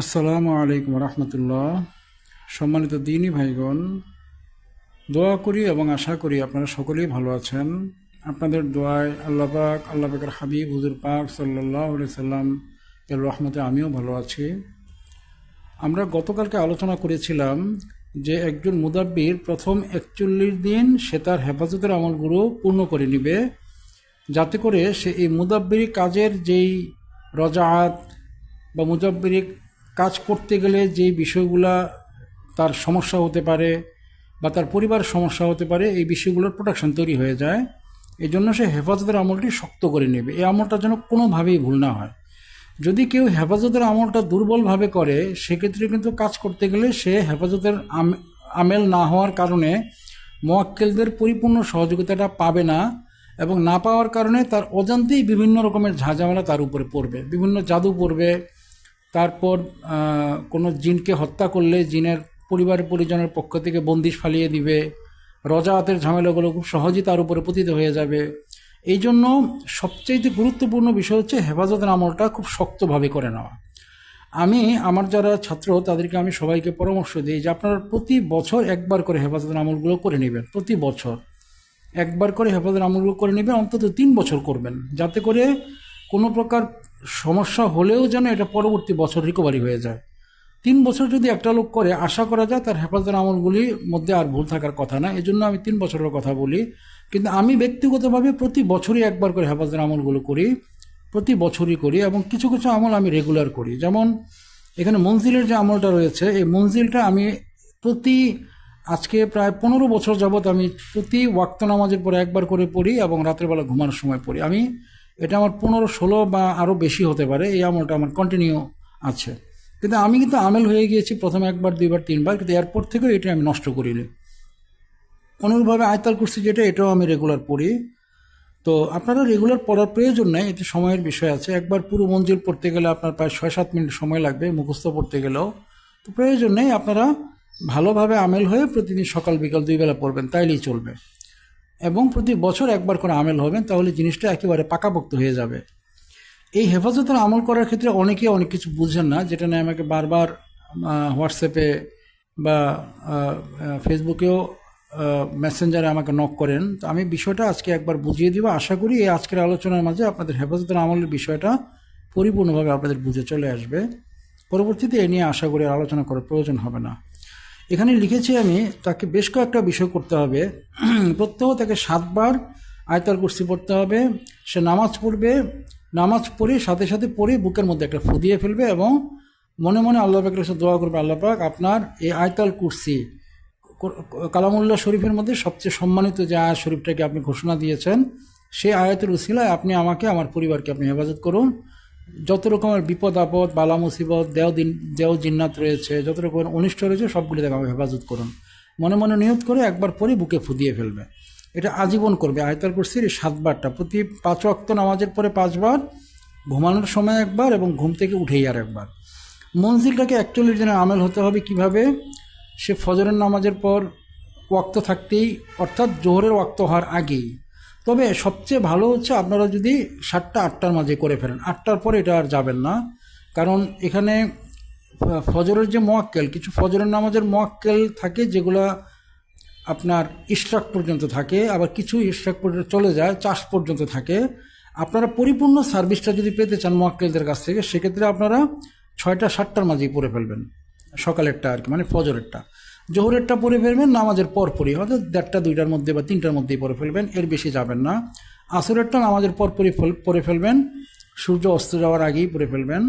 আসসালামু আলাইকুম রহমতুল্লাহ। সম্মানিত দিনী ভাইগণ, দোয়া করি এবং আশা করি আপনারা সকলেই ভালো আছেন। আপনাদের দোয়ায় আল্লাহ পাক, আল্লাহ পাকের হাবিব হুজুর পাক সাল্লাহ সাল্লাম এর রহমতে আমিও ভালো আছি। আমরা গতকালকে আলোচনা করেছিলাম যে একজন মুদাব্বির প্রথম একচল্লিশ দিন সে তার হেফাজতের আমলগুলো পূর্ণ করে নিবে, যাতে করে সে এই মুদাব্বিরি কাজের যেই রজাআত বা মুজাব্বিরি কাজ করতে গেলে যেই বিষয়গুলা তার সমস্যা হতে পারে বা তার পরিবার সমস্যা হতে পারে, এই বিষয়গুলোর প্রোটেকশন তৈরি হয়ে যায়। এই জন্য সে হেফাজতের আমলটি শক্ত করে নেবে। এই আমলটা যেন কোনোভাবেই ভুল না হয়। যদি কেউ হেফাজতের আমলটা দুর্বলভাবে করে, সেক্ষেত্রে কিন্তু কাজ করতে গেলে সে হেফাজতের আমেল না হওয়ার কারণে মোয়াক্কেলদের পরিপূর্ণ সহযোগিতাটা পাবে না এবং না পাওয়ার কারণে তার অজান্তেই বিভিন্ন রকমের ঝাঁঝামেলা তার উপরে পড়বে। বিভিন্ন জাদু পড়বে তারপর কোনো জিনকে হত্যা করলে জিনের পরিবার পরিজনের পক্ষ থেকে বন্দিশ ফালিয়ে দিবে। রজাতের ঝামেলাগুলো খুব সহজেই তার উপরে পতিত হয়ে যাবে। এই জন্য সবচেয়ে গুরুত্বপূর্ণ বিষয় হচ্ছে হেফাজতের আমলটা খুব শক্তভাবে করে নেওয়া। আমি, আমার যারা ছাত্র, তাদেরকে আমি সবাইকে পরামর্শ দিই যে আপনারা প্রতি বছর একবার করে হেফাজতের আমলগুলো করে নেবেন, প্রতি বছর। একবার করে হেফাজতের আমলগুলো করে নেবেন, অন্তত তিন বছর করবেন। যাতে করে কোনো প্রকার সমস্যা হলেও যেন এটা পরবর্তী বছর রিকভারি হয়ে যায়। তিন বছর যদি একটা লোক করে, আশা করা যায় তার হেফাজতের আমলগুলির মধ্যে আর ভুল থাকার কথা না। এই জন্য আমি তিন বছরের কথা বলি। কিন্তু আমি ব্যক্তিগতভাবে প্রতি বছরই একবার করে হেফাজতের আমলগুলো করি, প্রতি বছরই করি এবং কিছু কিছু আমল আমি রেগুলার করি। যেমন এখানে মঞ্জিলের যে আমলটা রয়েছে, এই মঞ্জিলটা আমি প্রতি আজকে প্রায় পনেরো বছর যাবৎ আমি প্রতি ওয়াক্ত নামাজের পরে একবার করে পড়ি এবং রাত্রেবেলা ঘুমানোর সময় পড়ি। আমি এটা আমার পনেরো, ষোলো বা আরও বেশি হতে পারে, এই আমলটা আমার কন্টিনিউ আছে। কিন্তু আমি কিন্তু আমেল হয়ে গিয়েছি প্রথমে একবার, দুইবার, তিনবার, কিন্তু এরপর থেকেও এটা আমি নষ্ট করিনি। অনুরূপভাবে আয়তাল কুর্সি যেটা, এটাও আমি রেগুলার পড়ি। তো আপনারা রেগুলার পড়ার প্রয়োজন নেই, এতে সময়ের বিষয় আছে। একবার পুরো মঞ্জিল পড়তে গেলে আপনার প্রায় ছয় সাত মিনিট সময় লাগবে, মুখস্থ পড়তে গেলেও। তো প্রয়োজন নেই, আপনারা ভালোভাবে আমেল হয়ে প্রতিদিন সকাল, বিকাল দুই বেলা পড়বেন, তাইলেই চলবে। এবং প্রতি বছর একবার করে আমেল হবেন, তাহলে জিনিসটা একেবারে পাকাপোক্ত হয়ে যাবে। এই হেফাজতের আমল করার ক্ষেত্রে অনেকে অনেক কিছু বুঝছেন না, যেটা নিয়ে আমাকে বারবার হোয়াটসঅ্যাপে বা ফেসবুকেও মেসেঞ্জারে আমাকে নক করেন। তো আমি বিষয়টা আজকে একবার বুঝিয়ে দিব। আশা করি এই আজকের আলোচনার মাঝে আপনাদের হেফাজতের আমলের বিষয়টা পরিপূর্ণভাবে আপনাদের বুঝে চলে আসবে। পরবর্তীতে এ নিয়ে আশা করি আলোচনা করার প্রয়োজন হবে না। এখানে লিখেছি আমি, তাকে বেশ কয়েকটা বিষয় করতে হবে। প্রত্যহ তাকে সাতবার আয়তাল কুর্সি পড়তে হবে। সে নামাজ পড়বে। নামাজ পড়ে সাথে সাথে পড়ে বুকের মধ্যে একটা ফু দিয়ে ফেলবে এবং মনে মনে আল্লাহ পাকের কাছে দোয়া করবে, আল্লাহ পাক আপনার এই আয়তাল কুর্সি কর- কালামুল্লাহ শরীফের মধ্যে সবচেয়ে সম্মানিত যে আয়াত শরীফটাকে আপনি ঘোষণা দিয়েছেন, সেই আয়াতের উসিলায় আপনি আমাকে, আমার পরিবারকে আপনি হেফাজত করুন। যত রকমের বিপদ, আপদ, বালা মুসিবত, দেও দিন, দেও জিন্নাত রয়েছে, যত রকমের অনিষ্ট রয়েছে, সবগুলি আমাকে হেফাজত করুন। মনে মনে নিয়ত করে একবার পরে বুকে ফুদিয়ে ফেলবে। এটা আজীবন করবে। আয়তাল কুরসির সাতবারটা। প্রতি পাঁচ অক্ত নামাজের পরে পাঁচবার, ঘুমানোর সময় একবার এবং ঘুম থেকে উঠেই আর একবার। মঞ্জিলটাকে একচল্লিশ দিনের আমেল হতে হবে কীভাবে? সে ফজরের নামাজের পর ওয়াক্ত থাকতেই, অর্থাৎ জোহরের ওয়াক্ত হওয়ার আগেই। তবে সবচেয়ে ভালো হচ্ছে আপনারা যদি সাতটা, আটটার মাঝে করে ফেলেন। আটটার পরে এটা আর যাবেন না। কারণ এখানে ফজরের যে মোয়াক্কেল, কিছু ফজরের নামাজের মোয়াক্কেল থাকে যেগুলা আপনার ইশরাক পর্যন্ত থাকে, আবার কিছু ইশরাক পর্যন্ত চলে যায়, চাষ পর্যন্ত থাকে। আপনারা পরিপূর্ণ সার্ভিসটা যদি পেতে চান মোয়াক্কেলদের কাছ থেকে, সেক্ষেত্রে আপনারা ছয়টা, সাতটার মাঝেই পড়ে ফেলবেন। সকালেরটা আর কি মানে ফজরেরটা। জোহরেরটা পরে ফেলবেন, নামাজের পর পরই অর্থাৎ দেড়টা, দুইটার মধ্যে বা তিনটার মধ্যেই পড়ে ফেলবেন, এর বেশি যাবেন না। আসরেরটা নামাজের পর পরই পড়ে ফেলবেন, সূর্য অস্ত যাওয়ার আগেই পরে ফেলবেন।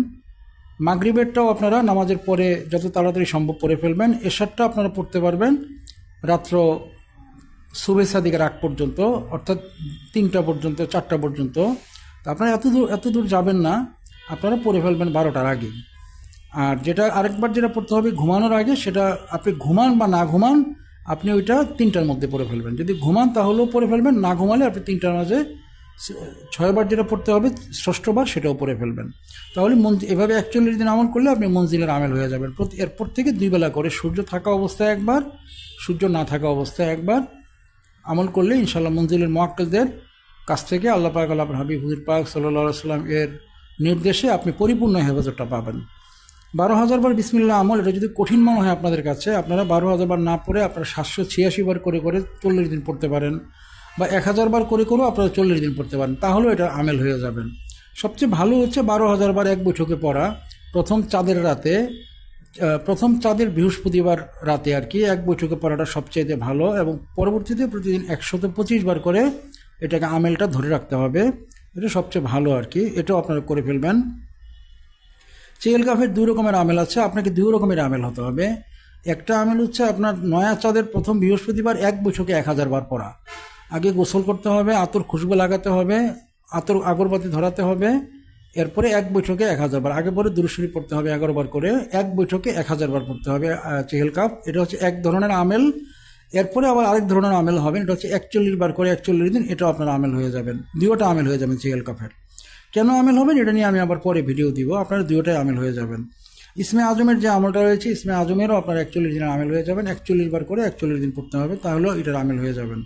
মাগরিবেরটাও আপনারা নামাজের পরে যত তাড়াতাড়ি সম্ভব পড়ে ফেলবেন, এশারটা আপনারা পড়তে পারবেন, রাত্র শুভেচ্ছা দিকের আগ পর্যন্ত, অর্থাৎ তিনটা পর্যন্ত, চারটা পর্যন্ত। তা আপনারা এত দূর এত দূর যাবেন না, আপনারা পড়ে ফেলবেন বারোটার আগে আর যেটা আরেকবার যেটা পড়তে হবে, ঘুমানোর আগে সেটা আপনি ঘুমান বা না ঘুমান, আপনি ওইটা তিনটার মধ্যে পড়ে ফেলবেন। যদি ঘুমান তাহলেও পড়ে ফেলবেন, না ঘুমালে আপনি তিনটার মাঝে ছয়বার যেটা পড়তে হবে ষষ্ঠবার সেটাও পড়ে ফেলবেন। তাহলে মন এভাবে একচল্লিশ দিন আমল করলে আপনি মঞ্জিলের আমেল হয়ে যাবেন। এরপর থেকে দুই বেলা করে সূর্য থাকা অবস্থায় একবার, সূর্য না থাকা অবস্থায় একবার আমল করলে ইনশাল্লাহ মঞ্জিলের মোয়াক্কেলদের কাছ থেকে আল্লাহ পাক আল্লাহ হাবিব, হুজুর পাক সাল্লাহ সাল্লাম এর নির্দেশে আপনি পরিপূর্ণ হেফাজতটা পাবেন। বারো হাজার বার বিসমিল্লা আমল, এটা যদি কঠিন মনে হয় আপনাদের কাছে, আপনারা বারো হাজার বার না পড়ে আপনারা সাতশো ছিয়াশি বার করে করে চল্লিশ দিন পড়তে পারেন বা এক হাজার বার করে করেও আপনারা চল্লিশ দিন পড়তে পারেন, তাহলেও এটা আমেল হয়ে যাবেন সবচেয়ে ভালো হচ্ছে বারো হাজার বার এক বৈঠকে পড়া, প্রথম চাঁদের রাতে প্রথম চাঁদের বৃহস্পতিবার রাতে আর কি এক বৈঠকে পড়াটা সবচেয়ে ভালো এবং পরবর্তীতে প্রতিদিন একশত পঁচিশ বার করে এটাকে আমেলটা ধরে রাখতে হবে, এটা সবচেয়ে ভালো আর কি, এটাও আপনারা করে ফেলবেন। চেল কাফের দুই রকমের আমেল আছে, আপনাকে দুই রকমের আমেল হতে হবে। একটা আমেল হচ্ছে আপনার নয়া চাঁদের প্রথম বৃহস্পতিবার, এক বৈঠকে এক হাজার বার পড়া। আগে গোসল করতে হবে, আতর খুশবু লাগাতে হবে, আতর আগরবাতি ধরাতে হবে, এরপরে এক বৈঠকে এক হাজার বার। আগে পরে দুরুশরী পড়তে হবে এগারো বার করে, এক বৈঠকে এক হাজার বার পড়তে হবে চেহেল কাপ। এটা হচ্ছে এক ধরনের আমেল। এরপরে আবার আরেক ধরনের আমেল হবে, এটা হচ্ছে একচল্লিশ বার করে একচল্লিশ দিন, এটাও আপনার আমেল হয়ে যাবেন দুয়োটা আমেল হয়ে যাবেন চেহেল কাপের। কেন আমেল হবেন এটা নিয়ে আমি আবার পরে ভিডিও দিব। আপনারা দুয়োটাই আমেল হয়ে যাবেন। ইসমে আজমের যে আমলটা রয়েছে, ইসমে আজমেরও আপনার একচল্লিশ দিনের আমেল হয়ে যাবেন। একচল্লিশ বার করে একচল্লিশ দিন পড়তে হবে, তাহলেও এটার আমেল হয়ে যাবেন।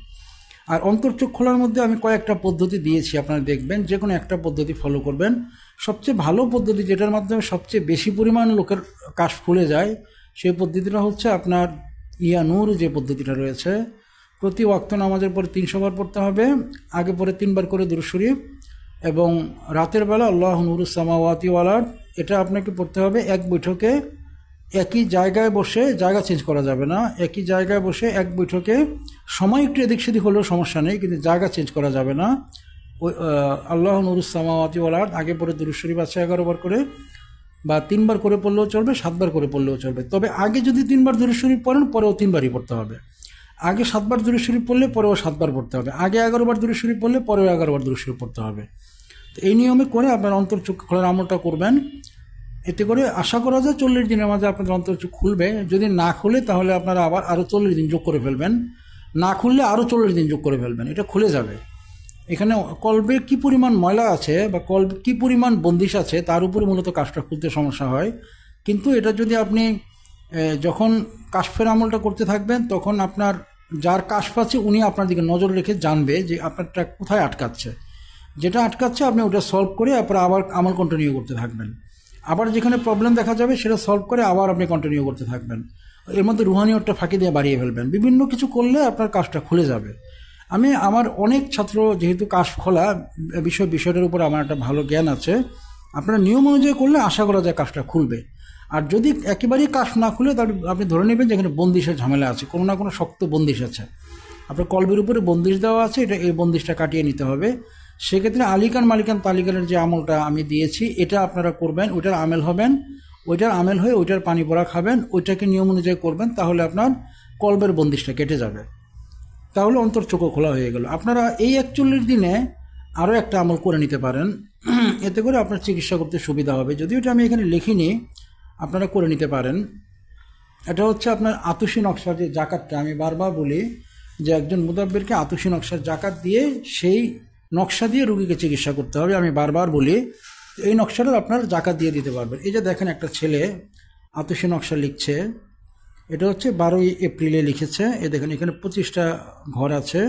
আর অন্তর্চোখ খোলার মধ্যে আমি কয়েকটা পদ্ধতি দিয়েছি, আপনারা দেখবেন। যে কোনো একটা পদ্ধতি ফলো করবেন। সবচেয়ে ভালো পদ্ধতি যেটার মাধ্যমে সবচেয়ে বেশি পরিমাণ লোকের কাশ ফুলে যায়, সেই পদ্ধতিটা হচ্ছে আপনার ইয়ানুর যে পদ্ধতিটা রয়েছে। প্রতি ওয়াক্ত নামাজের পরে তিনশো বার পড়তে হবে, আগে পরে তিনবার করে দুরু শরীফ এবং রাতের বেলা আল্লাহ নুরুসামাওয়াতিওয়ালার এটা আপনাকে পড়তে হবে এক বৈঠকে। একই জায়গায় বসে জায়গা চেঞ্জ করা যাবে না। একই জায়গায় বসে এক বৈঠকে সময় একটু এদিক সেদিক হলেও সমস্যা নেই, কিন্তু জায়গা চেঞ্জ করা যাবে না। ওই আল্লাহ নুরুসামাওয়াতিওয়ালার আগে পরে দুরু শরীফ আছে এগারো বার করে, বা তিনবার করে পড়লেও চলবে, সাতবার করে পড়লেও চলবে। তবে আগে যদি তিনবার দুরু শরীফ পড়েন, পরেও তিনবারই পড়তে হবে। আগে সাতবার দুরু শরীফ পড়লে, পরেও সাতবার পড়তে হবে। আগে এগারোবার দুরু শরীফ পড়লে, পরেও এগারোবার দুরু শরীফ পড়তে হবে। এই নিয়মে করে আপনার অন্তর্চোখ খোলার আমলটা করবেন। এতে করে আশা করা যায় চল্লিশ দিনের মাঝে আপনাদের অন্তর্চোখ খুলবে। যদি না খুলে তাহলে আপনারা আবার আরও চল্লিশ দিন যোগ করে ফেলবেন। না খুললে আরও চল্লিশ দিন যোগ করে ফেলবেন। এটা খুলে যাবে। এখানে কল্পে কি পরিমাণ ময়লা আছে বা কল্প কি পরিমাণ বন্দিশ আছে তার উপরে মূলত কাজটা খুলতে সমস্যা হয়। কিন্তু এটা যদি আপনি যখন কাশফের আমলটা করতে থাকবেন, তখন আপনার যার কাশ পাচ্ছে উনি আপনার দিকে নজর রেখে জানবে যে আপনারটা কোথায় আটকাচ্ছে। যেটা আটকাচ্ছে, আপনি ওটা সলভ করে তারপরে আবার আমল কন্টিনিউ করতে থাকবেন। আবার যেখানে প্রবলেম দেখা যাবে, সেটা সলভ করে আবার আপনি কন্টিনিউ করতে থাকবেন। এর মধ্যে রুহানিয়তটা ফাঁকি দিয়ে বাড়িয়ে ফেলবেন। বিভিন্ন কিছু করলে আপনার কাজটা খুলে যাবে। আমি আমার অনেক ছাত্র, যেহেতু কাশ খোলা বিষয়, বিষয়টার উপর আমার একটা ভালো জ্ঞান আছে, আপনারা নিয়ম অনুযায়ী করলে আশা করা যায় কাজটা খুলবে। আর যদি একেবারেই কাশ না খুলে তাহলে আপনি ধরে নেবেন যে এখানে বন্দিশের ঝামেলা আছে, কোনো না কোনো শক্ত বন্দিশ আছে। আপনার কলবের উপরে বন্দিশ দেওয়া আছে, এটা এই বন্দিশটা কাটিয়ে নিতে হবে। সেক্ষেত্রে আলিকান মালিকান তালিকানের যে আমলটা আমি দিয়েছি, এটা আপনারা করবেন, ওইটার আমেল হবেন, ওইটার আমেল হয়ে ওইটার পানি পড়া খাবেন, ওইটাকে নিয়ম অনুযায়ী করবেন, তাহলে আপনার কলবের বন্দিশটা কেটে যাবে। তাহলে অন্তর্চোখও খোলা হয়ে গেল। আপনারা এই একচল্লিশ দিনে আরও একটা আমল করে নিতে পারেন। এতে করে আপনার চিকিৎসা করতে সুবিধা হবে। যদিও এটা আমি এখানে লিখিনি, আপনারা করে নিতে পারেন। এটা হচ্ছে আপনার আতুষী নকশার যে জাকাতটা। আমি বারবার বলি যে একজন মুদাব্বিরকে আতুষী নকশার জাকাত দিয়ে সেই নকশা দিয়ে রুগীকে চিকিৎসা করতে হবে। আমি বারবার বলি, এই নকশাটা আপনার জাকাত দিয়ে দিতে পারবেন। এই যে দেখেন একটা ছেলে আতুষী নকশা লিখছে। এটা হচ্ছে বারোই এপ্রিলে লিখেছে। এ দেখেন, এখানে পঁচিশটা ঘর আছে।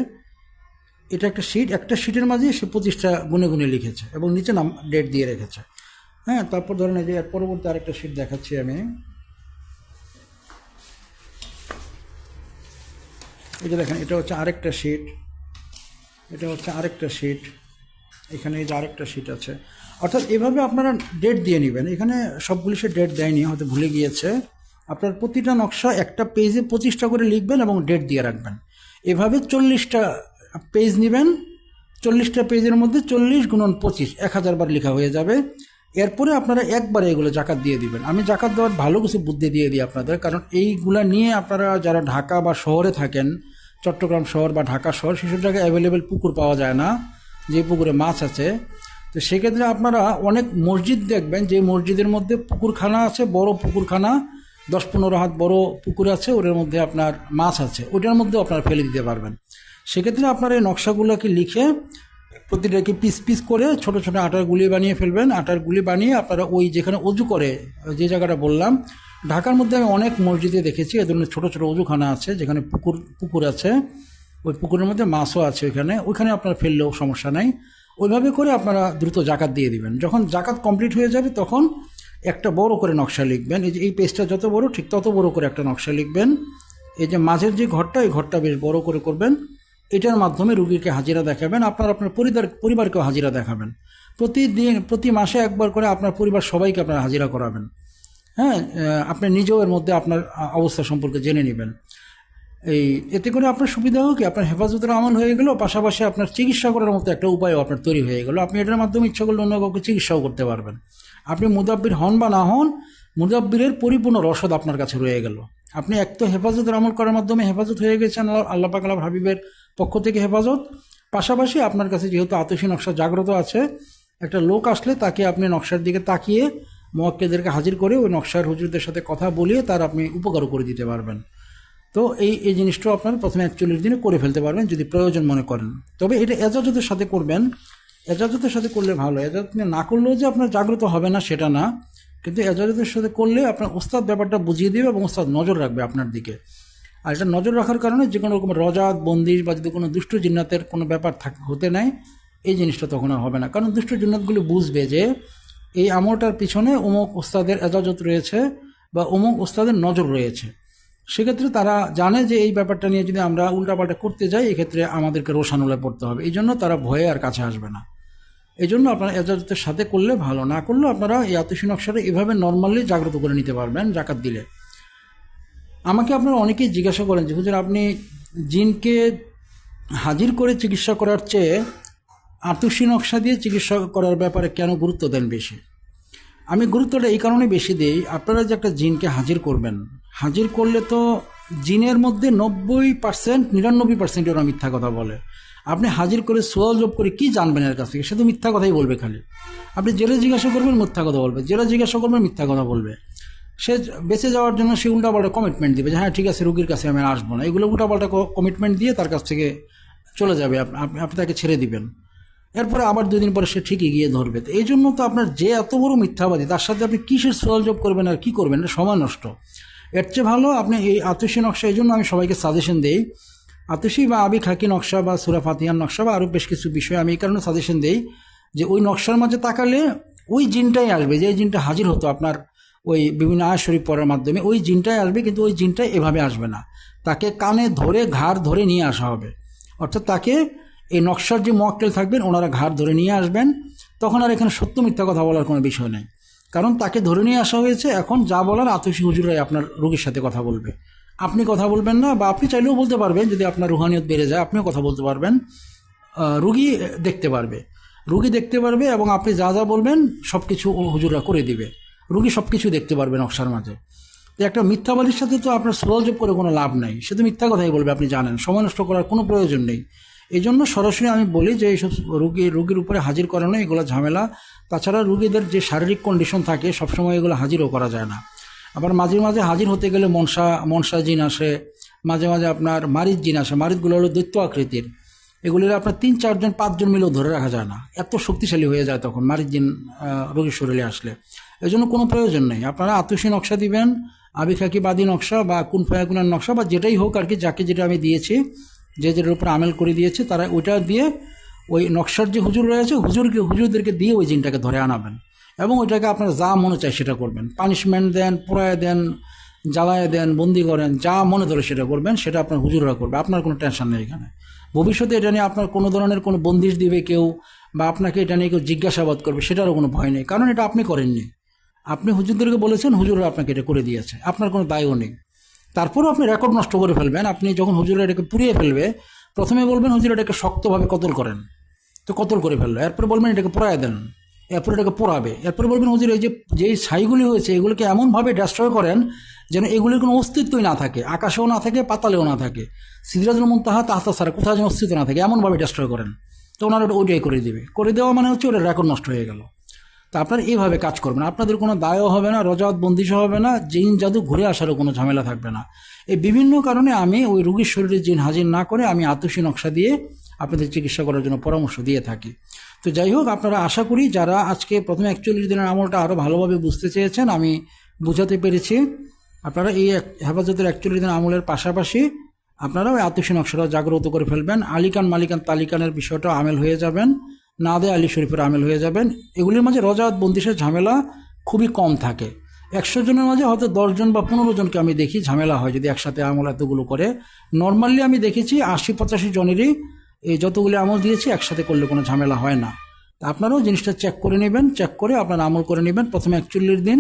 এটা একটা শিট একটা শিটের মাঝে সে পঁচিশটা গুনে গুনে লিখেছে এবং নিচে নাম ডেট দিয়ে রেখেছে। হ্যাঁ তারপর ধরেন এই যে পরবর্তী আরেকটা শিট দেখাচ্ছি আমি। এই যে দেখেন, এটা হচ্ছে আরেকটা শিট এটা হচ্ছে আরেকটা শিট এখানে এই যে আরেকটা শিট আছে। অর্থাৎ এভাবে আপনারা ডেট দিয়ে নেবেন। এখানে সবগুলি সে ডেট দেয়নি, হয়তো ভুলে গিয়েছে। আপনার প্রতিটা নকশা একটা পেজে পঁচিশটা করে লিখবেন এবং ডেট দিয়ে রাখবেন। এভাবে চল্লিশটা পেজ নেবেন। চল্লিশটা পেজের মধ্যে চল্লিশ গুণন পঁচিশ, এক হাজার বার লেখা হয়ে যাবে। এরপরে আপনারা একবারে এগুলো জাকাত দিয়ে দিবেন। আমি জাকাত দেওয়ার ভালো কিছু বুদ্ধি দিয়ে দিই আপনাদের, কারণ এইগুলা নিয়ে আপনারা যারা ঢাকা বা শহরে থাকেন চট্টগ্রাম শহর বা ঢাকা শহর, সেসব জায়গায় অ্যাভেলেবেল পুকুর পাওয়া যায় না, যে পুকুরে মাছ আছে। তো সেক্ষেত্রে আপনারা অনেক মসজিদ দেখবেন, যে মসজিদের মধ্যে পুকুরখানা আছে, বড় পুকুরখানা, দশ পনেরো হাত বড় পুকুর আছে, ওটার মধ্যে আপনার মাছ আছে, ওটার মধ্যেও আপনারা ফেলে দিতে পারবেন। সেক্ষেত্রে আপনারা এই নকশাগুলোকে লিখে প্রতিটাকে পিস পিস করে ছোট ছোট আটার গুলি বানিয়ে ফেলবেন। আটার গুলি বানিয়ে আপনারা ওই যেখানে অজু করে, যে জায়গাটা বললাম ঢাকার মধ্যে আমি অনেক মসজিদে দেখেছি এ ধরনের ছোটো ছোটো অজুখানা আছে, যেখানে পুকুর পুকুর আছে। ওই পুকুরের মধ্যে মাছও আছে ওইখানে। ওইখানে আপনারা ফেললেও সমস্যা নাই। ওইভাবে করে আপনারা দ্রুত জাকাত দিয়ে দিবেন। যখন জাকাত কমপ্লিট হয়ে যাবে, তখন একটা বড় করে নকশা লিখবেন। এই যে, এই পেজটা যত বড়, ঠিক তত বড় করে একটা নকশা লিখবেন। এই যে, মাঝের যে ঘরটা, এই ঘরটা বেশ বড় করে করবেন। এটার মাধ্যমে রুগীকে হাজিরা দেখাবেন। আপনার আপনার পরিবার, পরিবারকেও হাজিরা দেখাবেন। প্রতিদিন, প্রতি মাসে একবার করে আপনার পরিবার সবাইকে আপনার হাজিরা করাবেন। হ্যাঁ আপনি নিজেও এর মধ্যে আপনার অবস্থা সম্পর্কে জেনে নেবেন। এই, এতে করে আপনার সুবিধা হোক, আপনার হেফাজতের আমল হয়ে গেল, পাশাপাশি আপনার চিকিৎসা করার মতো একটা উপায়ও আপনার তৈরি হয়ে গেল। আপনি এটার মাধ্যমে ইচ্ছা করলে অন্য কাউকে চিকিৎসাও করতে পারবেন। আপনি মুদাব্বির হন বা না হন, মুদাব্বিরের পরিপূর্ণ রসদ আপনার কাছে রয়ে গেল। আপনি এক তো হেফাজতের আমল করার মাধ্যমে হেফাজত হয়ে গেছেন, আল্লাহ- আল্লাহ পাক আল্লাহ হাবিবের পক্ষ থেকে হেফাজত। পাশাপাশি আপনার কাছে যেহেতু আতসী নকশা জাগ্রত আছে, একটা লোক আসলে তাকে আপনি নকশার দিকে তাকিয়ে মোয়াক্কেদেরকে হাজির করে ওই নকশার হুজুরদের সাথে কথা বলিয়ে তার আপনি উপকারও করে দিতে পারবেন। তো এই এই জিনিসটাও আপনার প্রথমে একচল্লিশ দিনে করে ফেলতে পারবেন যদি প্রয়োজন মনে করেন। তবে এটা এজাজতের সাথে করবেন। এজাজতের সাথে করলে ভালো। এজাজত না করলেও যে আপনার জাগ্রত হবে না, সেটা না। কিন্তু এজাজতের সাথে করলে আপনার ওস্তাদ ব্যাপারটা বুঝিয়ে দেবে এবং ওস্তাদ নজর রাখবে আপনার দিকে। আর এটা নজর রাখার কারণে যে কোনো রকম রজাত, বন্দিশ বা যদি কোনো দুষ্ট জিন্নাতের কোনো ব্যাপার থাক, হতে নাই, এই জিনিসটা তখন আর হবে না। কারণ দুষ্ট জিন্নাতগুলো বুঝবে যে এই আমলটার পিছনে অমুক ওস্তাদের এজাজত রয়েছে বা অমুক ওস্তাদের নজর রয়েছে। সেক্ষেত্রে তারা জানে যে এই ব্যাপারটা নিয়ে যদি আমরা উল্টাপাল্টা করতে যাই, এক্ষেত্রে আমাদেরকে রোশানুলে পড়তে হবে। এই জন্য তারা ভয়ে আর কাছে আসবে না। এই জন্য আপনারা এজাজতের সাথে করলে ভালো, না করলেও আপনারা এই আতসী নকশাটা এভাবে নর্মালি জাগ্রত করে নিতে পারবেন, জাকাত দিলে। আমাকে আপনারা অনেকেই জিজ্ঞাসা করেন যে, হুজুর, আপনি জিনকে হাজির করে চিকিৎসা করার চেয়ে আতসী নকশা দিয়ে চিকিৎসা করার ব্যাপারে কেন গুরুত্ব দেন বেশি? আমি গুরুত্বটা এই কারণে বেশি দিই, আপনারা যে একটা জিনকে হাজির করবেন। হাজির করলে তো জিনের মধ্যে নব্বই পার্সেন্ট, নিরানব্বই পার্সেন্ট ওরা মিথ্যা কথা বলে। আপনি হাজির করে সোয়াল জব করে কি জানবেন এর কাছ থেকে? সে তো মিথ্যা কথাই বলবে খালি। আপনি জেলে জিজ্ঞাসা করবেন, মিথ্যা কথা বলবে। জেলে জিজ্ঞাসা করবেন, মিথ্যা কথা বলবে। সে বেঁচে যাওয়ার জন্য সে উল্টাপাল্টা কমিটমেন্ট দিবে যে হ্যাঁ ঠিক আছে, রুগীর কাছে আমি আসব না। এগুলো উল্টাপাল্টা কমিটমেন্ট দিয়ে তার কাছ থেকে চলে যাবে। আপনি তাকে ছেড়ে দিবেন। এরপরে আবার দুদিন পরে সে ঠিকই গিয়ে ধরবে। তো এই জন্য তো আপনার যে এত বড় মিথ্যাবাদী, তার সাথে আপনি কিসের সোয়াল জব করবেন আর কি করবেন? এটা সময় নষ্ট। এর চেয়ে ভালো আপনি এই আতসী নকশা, এই জন্য আমি সবাইকে সাজেশন দিই। আতসী বা আবি খাকি নকশা বা সুরা ফাতিহান নকশা বা আরও বেশ কিছু বিষয় আমি এই কারণে সাজেশন দিই যে ওই নকশার মাঝে তাকালে ওই জিনটাই আসবে, যে জিনটা হাজির হতো আপনার ওই বিভিন্ন আয় শরীফ পড়ার মাধ্যমে, ওই জিনটাই আসবে কিন্তু ওই জিনটাই এভাবে আসবে না। তাকে কানে ধরে, ঘাড় ধরে নিয়ে আসা হবে। অর্থাৎ তাকে এই নকশার যে মক্কেল থাকবেন, ওনারা ঘাড় ধরে নিয়ে আসবেন, তখন আর এখানে সত্য মিথ্যা কথা বলার কোনো বিষয় নেই। কারণ তাকে ধরে নিয়ে আসা হয়েছে, এখন যা বলার আতসী হুজুরাই আপনার রোগীর সাথে কথা বলবে। আপনি কথা বলবেন না, বা আপনি চাইলেও বলতে পারবেন, যদি আপনার রুহানিয়ত বেড়ে যায়, আপনিও কথা বলতে পারবেন। রুগী দেখতে পারবে। রুগী দেখতে পারবে এবং আপনি যা যা বলবেন সব কিছু হুজুররা করে দিবে। রুগী সব কিছু দেখতে পারবে নকশার মাঝে। তো একটা মিথ্যাবাদীর সাথে তো আপনার যোগাযোগ করে কোনো লাভ নাই। সে তো মিথ্যা কথাই বলবে, আপনি জানেন। সময় নষ্ট করার কোনো প্রয়োজন নেই। এই জন্য সরাসরি আমি বলি যে এইসব রুগী, রুগীর উপরে হাজির করানো, এগুলো ঝামেলা। তাছাড়া রুগীদের যে শারীরিক কন্ডিশন থাকে, সবসময় এগুলো হাজিরও করা যায় না। আবার মাঝে মাঝে হাজির হতে গেলে মনসা মনসা জিন আসে, মাঝে মাঝে আপনার মারিদ জিন আসে। মারিদগুলো হলো দৈত্য আকৃতির। এগুলির আপনার তিন, চারজন, পাঁচজন মিলেও ধরে রাখা যায় না। এত শক্তিশালী হয়ে যায় তখন মারিদ জিন রোগীর শরীরে আসলে। এই জন্য কোনো প্রয়োজন নেই। আপনারা আতুষী নকশা দিবেন, আবিখাকি বাদী নকশা বা কুন ফায়াকুনার নকশা বা যেটাই হোক আর কি, যাকে যেটা আমি দিয়েছি যে যেটার উপর আমেল করে দিয়েছে, তারা ওইটা দিয়ে ওই নকশার যে হুজুর রয়েছে, হুজুরকে, হুজুরদেরকে দিয়ে ওই জিনটাকে ধরে আনাবেন। এবং ওইটাকে আপনার যা মনে চায় সেটা করবেন। পানিশমেন্ট দেন, পোড়ায় দেন, জ্বালায় দেন, বন্দি করেন, যা মনে ধরে সেটা করবেন, সেটা আপনার হুজুররা করবে। আপনার কোনো টেনশন নেই এখানে। ভবিষ্যতে এটা নিয়ে আপনার কোনো ধরনের কোনো বন্দিশ দিবে কেউ, বা আপনাকে এটা নিয়ে কেউ জিজ্ঞাসাবাদ করবে, সেটারও কোনো ভয় নেই। কারণ এটা আপনি করেননি। আপনি হুজুরদেরকে বলেছেন, হুজুররা আপনাকে এটা করে দিয়েছে। আপনার কোনো দায়ও নেই। তারপরেও আপনি রেকর্ড নষ্ট করে ফেলবেন। আপনি যখন হুজুরা এটাকে পুড়িয়ে ফেলবে, প্রথমে বলবেন হুজুর এটাকে শক্তভাবে কতল করেন। তো কতল করে ফেলল। এরপরে বলবেন এটাকে পোড়ায় দেন। এরপরে এটাকে পোড়াবে। এরপরে বলবেন হুজুর এই যে, যেই ছাইগুলি হয়েছে, এগুলোকে এমনভাবে ডেস্ট্রয় করেন যেন এগুলির কোনো অস্তিত্বই না থাকে, আকাশেও না থাকে, পাতালেও না থাকে। সিদ্রাজুল মুনতাহা তাহতা সারা, কোথাও যেন অস্তিত্ব না থাকে, এমনভাবে ডেস্ট্রয় করেন। তো ওনারা ওটা ওইটাই করে দেবে। করে দেওয়া মানে হচ্ছে ওটা রেকর্ড নষ্ট হয়ে গেল। তা আপনারা এইভাবে কাজ করবেন। আপনাদের কোনো দায়ও হবে না, রজাত বন্দিশও হবে না, জিন জাদু ঘুরে আসারও কোনো ঝামেলা থাকবে না। এই বিভিন্ন কারণে আমি ওই রুগীর শরীরে জিন হাজির না করে আমি আতসী নকশা দিয়ে আপনাদের চিকিৎসা করার জন্য পরামর্শ দিয়ে থাকি। তো যাই হোক, আপনারা আশা করি যারা আজকে প্রথমে একচল্লিশ দিনের আমলটা আরও ভালোভাবে বুঝতে চেয়েছেন, আমি বুঝাতে পেরেছি। আপনারা এই হেফাজতের একচল্লিশ দিনের আমলের পাশাপাশি আপনারা ওই আতসী নকশাটা জাগ্রত করে ফেলবেন। আলিকান মালিকান তালিকানের বিষয়টা আমেল হয়ে যাবেন। না দে আলী শরীফের আমেল হয়ে যাবেন। এগুলির মাঝে রজাত বন্দিশের ঝামেলা খুবই কম থাকে। একশো জনের মাঝে হয়তো দশজন বা পনেরো জনকে আমি দেখি, ঝামেলা হয় যদি একসাথে আমল এতগুলো করে। নর্মালি আমি দেখেছি আশি, পঁচাশি জনেরই এই যতগুলি আমল দিয়েছি, একসাথে করলে কোনো ঝামেলা হয় না। তা আপনারাও জিনিসটা চেক করে নেবেন চেক করে আপনারা আমল করে নেবেন। প্রথমে একচল্লিশ দিন,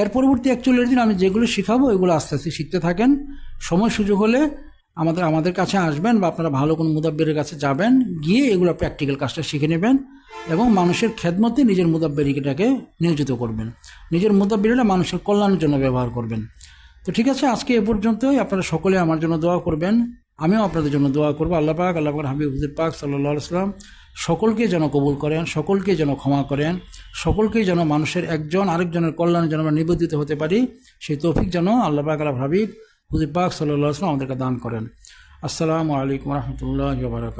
এর পরবর্তী একচল্লিশ দিন আমি যেগুলো শিখাবো, এগুলো আস্তে আস্তে শিখতে থাকেন। সময় সুযোগ হলে আমাদের আমাদের কাছে আসবেন বা আপনারা ভালো কোনো মুদাব্বেরের কাছে যাবেন, গিয়ে এগুলো প্র্যাকটিক্যাল কাজটা শিখে নেবেন এবং মানুষের খেদমতে নিজের মুদাব্বেরিটাকে নিয়োজিত করবেন। নিজের মুদাব্বেরিটা মানুষের কল্যাণের জন্য ব্যবহার করবেন। তো ঠিক আছে, আজকে এ পর্যন্তই। আপনারা সকলে আমার জন্য দোয়া করবেন। আমিও আপনাদের জন্য দোয়া করব। আল্লাহ পাক আল্লাহ পাক হাবিব, হুজুর পাক সাল্লাহ সাল্লাম সকলকে যেন কবুল করেন, সকলকে যেন ক্ষমা করেন সকলকে যেন মানুষের একজন আরেকজনের কল্যাণে যেন আমরা নিবেদিত হতে পারি। সেই তৌফিক যেন আল্লাহ পাক, আল্লাহ হাবিব হুজুর পাক সাল্লাহ আসলাম আমাদেরকে দান করেন। আসসালামু আলাইকুম রহমতুল্লাহ বারকাত